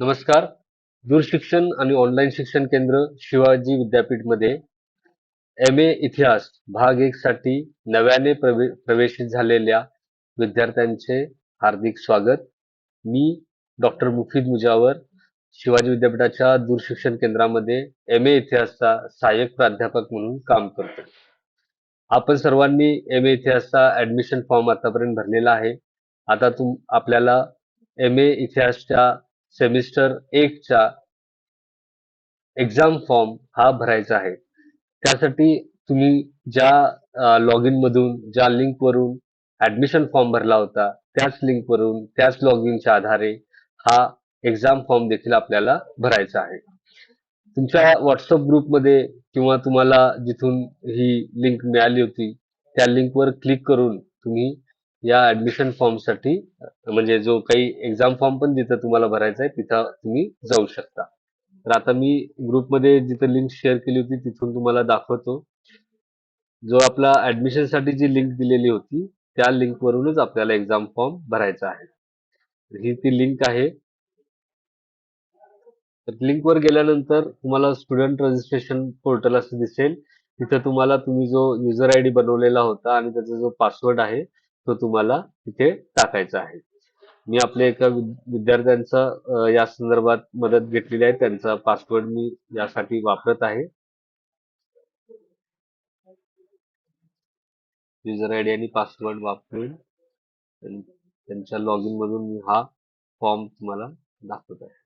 नमस्कार. दूरशिक्षण आणि ऑनलाईन शिक्षण केंद्र शिवाजी विद्यापीठमध्ये एम ए इतिहास भाग एक साठी नव्याने प्रवे प्रवेशित झालेल्या विद्यार्थ्यांचे हार्दिक स्वागत. मी डॉक्टर मुफीद मुजावर शिवाजी विद्यापीठाच्या दूरशिक्षण केंद्रामध्ये एम ए इतिहासचा सहाय्यक प्राध्यापक म्हणून काम करतो. आपण सर्वांनी एम ए इतिहासचा ऍडमिशन फॉर्म आतापर्यंत भरलेला आहे. आता तुम आपल्याला एम ए इतिहासच्या सेमिस्टर एकचा एक्झाम फॉर्म हा भरायचा आहे. त्यासाठी तुम्ही ज्या लॉग इन मधून ज्या लिंक वरून ऍडमिशन फॉर्म भरला होता त्याच लिंक वरून त्याच लॉग इनच्या आधारे हा एक्झाम फॉर्म देखील आपल्याला भरायचा आहे. तुमच्या व्हॉट्सअप ग्रुपमध्ये किंवा तुम्हाला जिथून ही लिंक मिळाली होती त्या लिंकवर क्लिक करून तुम्ही या ऍडमिशन फॉर्मसाठी म्हणजे जो काही एक्झाम फॉर्म पण जिथं तुम्हाला भरायचा आहे तिथं तुम्ही जाऊ शकता. तर आता मी ग्रुपमध्ये जिथं लिंक शेअर केली होती तिथून तुम्हाला दाखवतो. जो आपला ऍडमिशनसाठी जी लिंक दिलेली होती त्या लिंकवरूनच आपल्याला एक्झाम फॉर्म भरायचा आहे. ही ती लिंक आहे. तर लिंक वर गेल्यानंतर तुम्हाला स्टुडंट रजिस्ट्रेशन पोर्टल असं दिसेल. तिथं तुम्हाला तुम्ही जो युजर आय डी बनवलेला होता आणि त्याचा जो पासवर्ड आहे तो तुम्हाला तिथे टाकायचा आहे. मी आपल्या एका विद्यार्थ्यांचा या संदर्भात मदत घेतलेली आहे. त्यांचा पासवर्ड मी यासाठी वापरत आहे. युजर आय डी आणि पासवर्ड वापरून त्यांच्या लॉग इन मधून मी हा फॉर्म तुम्हाला दाखवत आहे.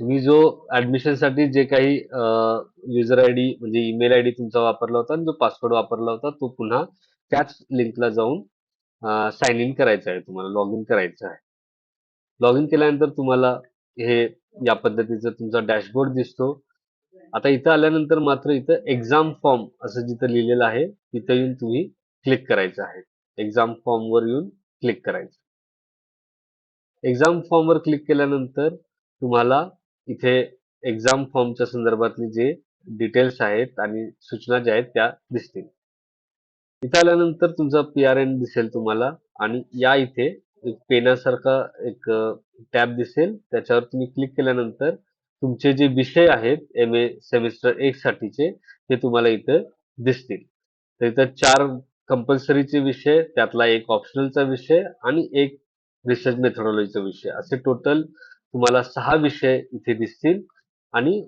तुम्ही जो ऍडमिशनसाठी जे काही युजर आय डी म्हणजे ईमेल आय डी तुमचा वापरला होता आणि जो पासवर्ड वापरला होता तो पुन्हा त्याच लिंकला जाऊन साइन इन करायचा आहे तुम्हाला लॉग इन करायचं आहे. लॉग इन केल्यानंतर तुम्हाला हे या पद्धतीचा तुमचा डॅशबोर्ड दिसतो. आता इथं आल्यानंतर मात्र इथं एक्झाम फॉर्म असं जिथं लिहिलेलं आहे तिथं येऊन तुम्ही क्लिक करायचं आहे. एक्झाम फॉर्मवर येऊन क्लिक करायचं. एक्झाम फॉर्मवर क्लिक केल्यानंतर तुम्हाला इथे एक्झाम फॉर्मच्या संदर्भातले जे डिटेल्स आहेत आणि सूचना ज्या आहेत त्या दिसतील. इथे आल्यानंतर तुमचा पी आर एन दिसेल तुम्हाला आणि या इथे एक पेनासारखा एक टॅब दिसेल. त्याच्यावर तुम्ही क्लिक केल्यानंतर तुमचे जे विषय आहेत एम ए सेमिस्टर एक साठीचे ते तुम्हाला इथं दिसतील. तर इथं चार कंपल्सरीचे विषय त्यातला एक ऑप्शनलचा विषय आणि एक रिसर्च मेथडॉलॉजीचा विषय. असे टोटल तुम्हाला सहा विषय इथे दिसतील आणि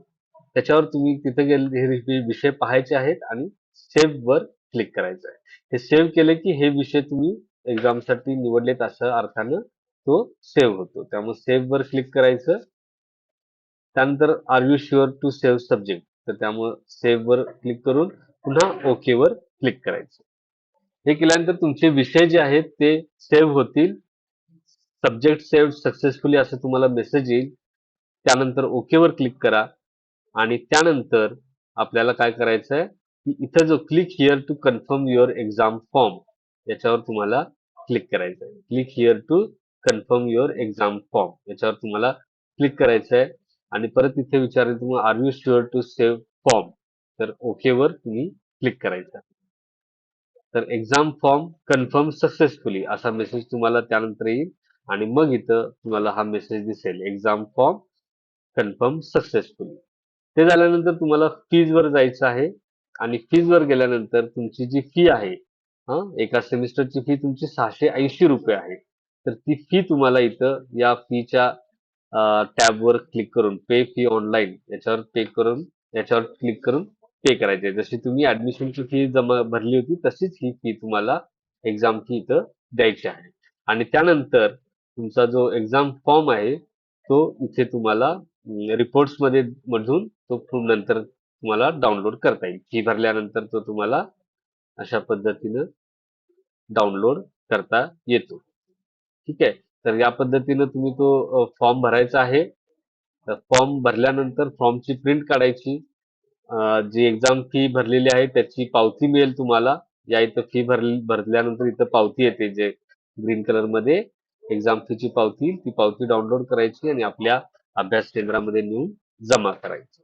त्याच्यावर तुम्ही तिथे गेले हे विषय पाहायचे आहेत आणि सेव्ह वर क्लिक करायचं आहे. हे सेव्ह केले की हे विषय तुम्ही एक्झामसाठी निवडलेत असं अर्थानं तो सेव्ह होतो. त्यामुळे सेव्ह वर क्लिक करायचं. त्यानंतर are you sure to save subject तर त्यामुळे सेव्ह वर क्लिक करून पुन्हा ओके वर क्लिक करायचं. हे केल्यानंतर तुमचे विषय जे आहेत ते सेव्ह होतील. सब्जेक्ट सेव्ह सक्सेसफुली असं तुम्हाला मेसेज येईल. त्यानंतर ओके वर क्लिक करा. आणि त्यानंतर आपल्याला काय करायचं आहे की इथं जो click here to confirm your exam form याच्यावर तुम्हाला क्लिक करायचं आहे click here to confirm your exam form याच्यावर तुम्हाला क्लिक करायचं आहे आणि परत इथे विचारेल तुम्हाला are you sure to save form तर ओके वर तुम्ही क्लिक करायचं. तर एक्झाम फॉर्म कन्फर्म सक्सेसफुली असा मेसेज तुम्हाला त्यानंतर येईल. आणि मग इथं तुम्हाला हा मेसेज दिसेल. एक्झाम फॉर्म कन्फर्म सक्सेसफुली ते झाल्यानंतर तुम्हाला फीजवर जायचं आहे आणि फीजवर गेल्यानंतर तुमची जी फी आहे हा एका सेमिस्टरची फी तुमची सहाशे ऐंशी रुपये आहे. तर ती फी तुम्हाला इथं या फीच्या टॅबवर क्लिक करून पे फी ऑनलाईन याच्यावर पे करून याच्यावर क्लिक करून पे करायचे आहे. जशी तुम्ही ऍडमिशनची फी जमा भरली होती तशीच ही फी तुम्हाला एक्झाम फी इथं द्यायची आहे. आणि त्यानंतर तुमचा जो एक्झाम फॉर्म आहे तो इथे तुम्हाला रिपोर्ट्समध्ये मधून तो फॉर्म नंतर तुम्हाला डाउनलोड करता येईल. फी भरल्यानंतर तो तुम्हाला अशा पद्धतीनं डाउनलोड करता येतो. ठीक आहे? तर या पद्धतीनं तुम्ही तो फॉर्म भरायचा आहे. तर फॉर्म भरल्यानंतर फॉर्मची प्रिंट काढायची. जी एक्झाम फी भरलेली आहे त्याची पावती मिळेल तुम्हाला. या इथं फी भर भरल्यानंतर इथं पावती येते जे ग्रीन कलरमध्ये. एक्झाम फीची पावती ती पावती डाउनलोड करायची आणि आपल्या अभ्यास केंद्रामध्ये नेऊन जमा करायची.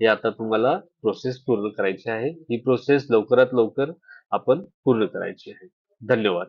हे आता तुम्हाला प्रोसेस पूर्ण करायची आहे. ही प्रोसेस लवकरात लवकर आपण पूर्ण करायची आहे. धन्यवाद.